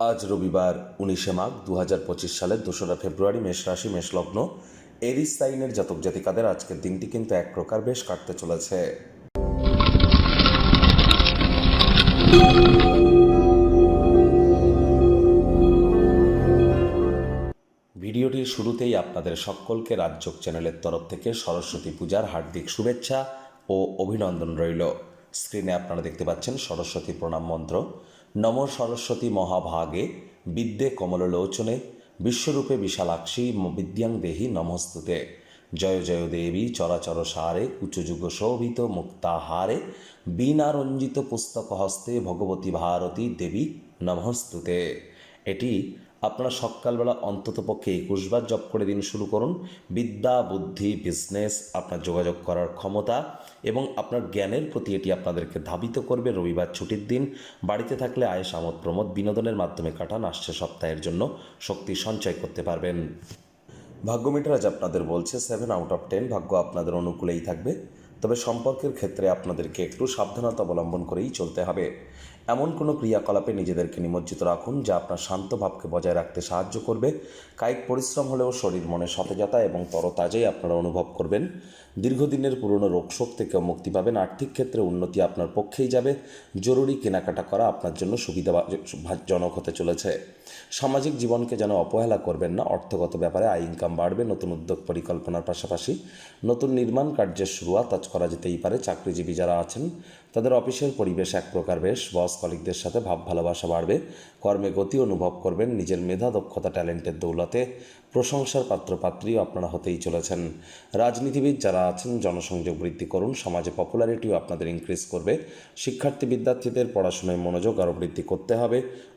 আজ রবিবার, উনিশে মাঘ দু হাজার পঁচিশ সালের দোসরা ফেব্রুয়ারি মেষ রাশি, মেষ লগ্ন। এরিস সাইনের জাতক জাতিকাদের আজকের দিনটি কিন্তু এক প্রকার বেশ কাটতে চলেছে। ভিডিওটির শুরুতেই আপনাদের সকলকে রাজ্যক চ্যানেলের তরফ থেকে সরস্বতী পূজার হার্দিক শুভেচ্ছা ও অভিনন্দন রইল। স্ক্রিনে আপনারা দেখতে পাচ্ছেন সরস্বতী প্রণাম মন্ত্র। নম সরস্বতী মহাভাগে বিদ্যে কমললোচনে বিশ্বরূপে বিশালাক্ষী বিদ্যাং দেহি নমস্তুতে। জয় জয় দেবী চরাচর সারে উচ্চযুগ শোভিত মুক্তাহারে বীণারঞ্জিত পুস্তক হস্তে ভগবতী ভারতী দেবী নমস্তুতে। এটি আপনারা সকালবেলা অন্তত পক্ষে একুশবার জব করে দিন শুরু করুন। বিদ্যা, বুদ্ধি বিজনেস আপনার যোগাযোগ করার ক্ষমতা এবং আপনার জ্ঞানের প্রতি এটি আপনাদেরকে ধাবিত করবে রবিবার ছুটির দিন। বাড়িতে থাকলে আয়েস, আমোদ, প্রমোদ বিনোদনের মাধ্যমে কাটান। আসছে সপ্তাহের জন্য শক্তি সঞ্চয় করতে পারবেন। ভাগ্যমিটার আজ আপনাদের বলছে সেভেন আউট অফ টেন ভাগ্য আপনাদের অনুকূলেই থাকবে। তবে সম্পর্কের ক্ষেত্রে আপনাদেরকে একটু সাবধানতা অবলম্বন করেই চলতে হবে। এমন কোনো ক্রিয়াকলাপে নিজেদেরকে নিমজ্জিত রাখুন যা আপনার শান্ত ভাবকে বজায় রাখতে সাহায্য করবে। কায়িক পরিশ্রম হলেও শরীর মনে সতেজতা এবং তরতাজাই আপনারা অনুভব করবেন। দীর্ঘদিনের পুরনো রোগশোক থেকেও মুক্তি পাবেন। আর্থিক ক্ষেত্রে উন্নতি আপনার পক্ষেই যাবে। জরুরি কেনাকাটা করা আপনার জন্য সুবিধাজনক হতে চলেছে। সামাজিক জীবনকে যেন অবহেলা করবেন না, অর্থগত ব্যাপারে আয় ইনকাম বাড়বে, নতুন উদ্যোগ পরিকল্পনার পাশাপাশি নতুন নির্মাণ কার্যের শুরুয়াত আজ করা যেতেই পারে। চাকরিজীবী যারা আছেন, তাদের অফিসের পরিবেশ এক প্রকার বেশ, বস কলিকদের সাথে ভাব ভালোবাসা বাড়বে। কর্মে গতি অনুভব করবেন। নিজের মেধা, দক্ষতা, ট্যালেন্টের দৌলতে প্রশংসার পাত্রপাত্রীও আপনারা হতেই চলেছেন। রাজনীতিবিদ যারা আছেন, জনসংযোগ বৃদ্ধি করুন। সমাজে পপুলারিটিও আপনাদের ইনক্রিজ করবে। শিক্ষার্থী বিদ্যার্থীদের পড়াশোনায় মনোযোগ আরও বৃদ্ধি করতে হবে।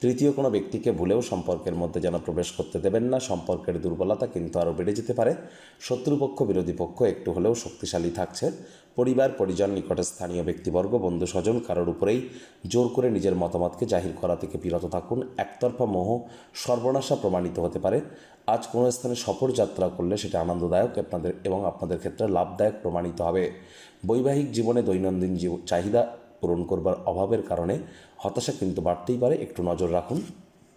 তৃতীয় কোনো ব্যক্তিকে ভুলেও সম্পর্কের মধ্যে যেন প্রবেশ করতে দেবেন না, সম্পর্কের দুর্বলতা কিন্তু আরও বেড়ে যেতে পারে। শত্রুপক্ষ, বিরোধী পক্ষ একটু হলেও শক্তিশালী থাকছে। পরিবার, পরিজন, নিকটে স্থানীয় ব্যক্তিবর্গ, বন্ধু, স্বজন কারোর উপরেই জোর করে নিজের মতামতকে জাহির করা থেকে বিরত থাকুন। একতরফা মোহ সর্বনাশা প্রমাণিত হতে পারে। আজ কোনো স্থানে সফর যাত্রা করলে সেটা আনন্দদায়ক আপনাদের এবং আপনাদের ক্ষেত্রে লাভদায়ক প্রমাণিত হবে। বৈবাহিক জীবনে দৈনন্দিন চাহিদা পূরণ করবার অভাবের কারণে হতাশা কিন্তু বাড়তেই পারে। একটু নজর রাখুন।